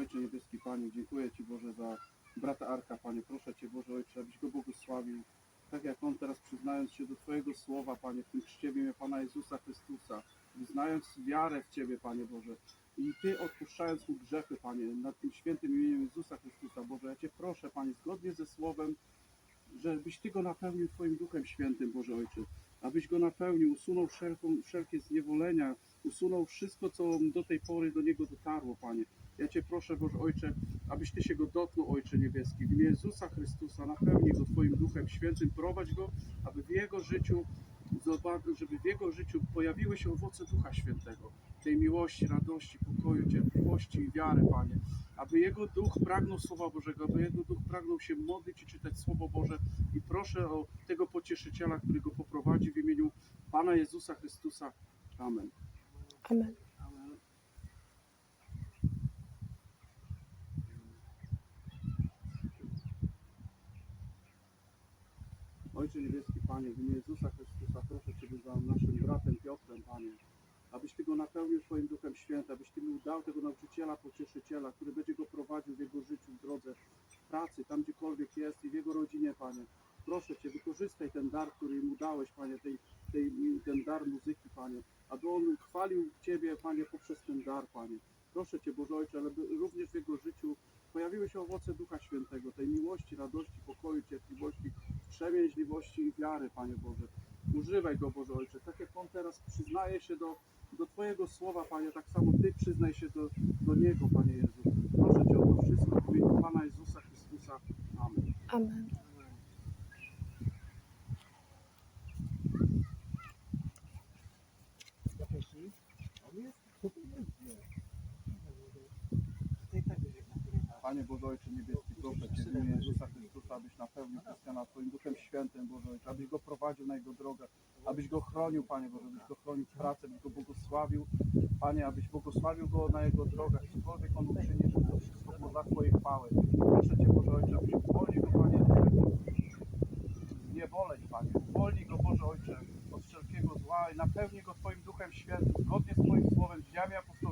Ojcze niebieski Panie, dziękuję Ci Boże za brata Arka, Panie. Proszę Cię Boże Ojcze, abyś go błogosławił. Tak jak on teraz przyznając się do Twojego słowa, Panie, w tym chrzcie imię Pana Jezusa Chrystusa, wyznając wiarę w Ciebie, Panie Boże. I Ty odpuszczając mu grzechy, Panie, nad tym świętym imieniem Jezusa Chrystusa, Boże, ja Cię proszę, Panie, zgodnie ze słowem, żebyś Ty go napełnił Twoim Duchem Świętym, Boże Ojcze. Abyś go napełnił, usunął wszelką, wszelkie zniewolenia, usunął wszystko, co do tej pory do niego dotarło, Panie. Ja Cię proszę, Boże Ojcze, abyś Ty się go dotknął, Ojcze Niebieski. W imię Jezusa Chrystusa napełnij go Twoim Duchem Świętym, prowadź go, aby w jego życiu, żeby w jego życiu pojawiły się owoce Ducha Świętego. Tej miłości, radości, pokoju, cierpliwości i wiary, Panie. Aby jego duch pragnął Słowa Bożego, aby jego duch pragnął się modlić i czytać Słowo Boże. I proszę o tego pocieszyciela, który go poprowadzi w imieniu Pana Jezusa Chrystusa. Amen. Amen. Ojcze Niebieski Panie, w imię Jezusa Chrystusa proszę Ciebie za naszym bratem Piotrem, Panie, abyś Ty go napełnił swoim Duchem Świętym, abyś Ty mu dał tego nauczyciela, pocieszyciela, który będzie go prowadził w jego życiu, w drodze, w pracy, tam gdziekolwiek jest i w jego rodzinie, Panie. Proszę Cię, wykorzystaj ten dar, który mu dałeś, Panie, tej, tej, ten dar muzyki, Panie, aby on chwalił Ciebie, Panie, poprzez ten dar, Panie. Proszę Cię, Boże Ojcze, aby również w jego życiu pojawiły się owoce Ducha Świętego, tej miłości, radości, pokoju, cierpliwości, wstrzemięźliwości i wiary, Panie Boże. Używaj go, Boże Ojcze. Tak jak on teraz przyznaje się do, do Twojego słowa, Panie, tak samo Ty przyznaj się do, do Niego, Panie Jezu. Proszę Cię o to wszystko w imieniu Pana Jezusa Chrystusa. Amen. Amen. Panie Boże Ojcze Niebieski, proszę Cię w imieniu Jezusa Chrystusa, abyś napełnił Krystiana Twoim Duchem Świętym, Boże Ojcze, abyś go prowadził na jego drogę, abyś go chronił, Panie Boże, abyś go chronił w pracy, abyś go błogosławił, Panie, abyś błogosławił go na jego drogach, cokolwiek on uczyni, żeby to wszystko było dla Twojej chwały. Proszę Cię, Boże Ojcze, abyś uwolnił go, Panie, z niewoleń, Panie, uwolnij go, Boże Ojcze, od wszelkiego zła i napełnij go Twoim Duchem Świętym, zgodnie z Twoim słowem, z dziejami apostolskimi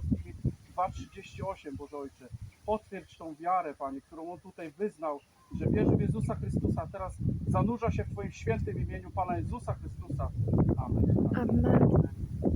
2,38, Boże Ojcze. Potwierdź tą wiarę, Panie, którą on tutaj wyznał, że wierzy w Jezusa Chrystusa, a teraz zanurza się w Twoim świętym imieniu Pana Jezusa Chrystusa. Amen. Amen.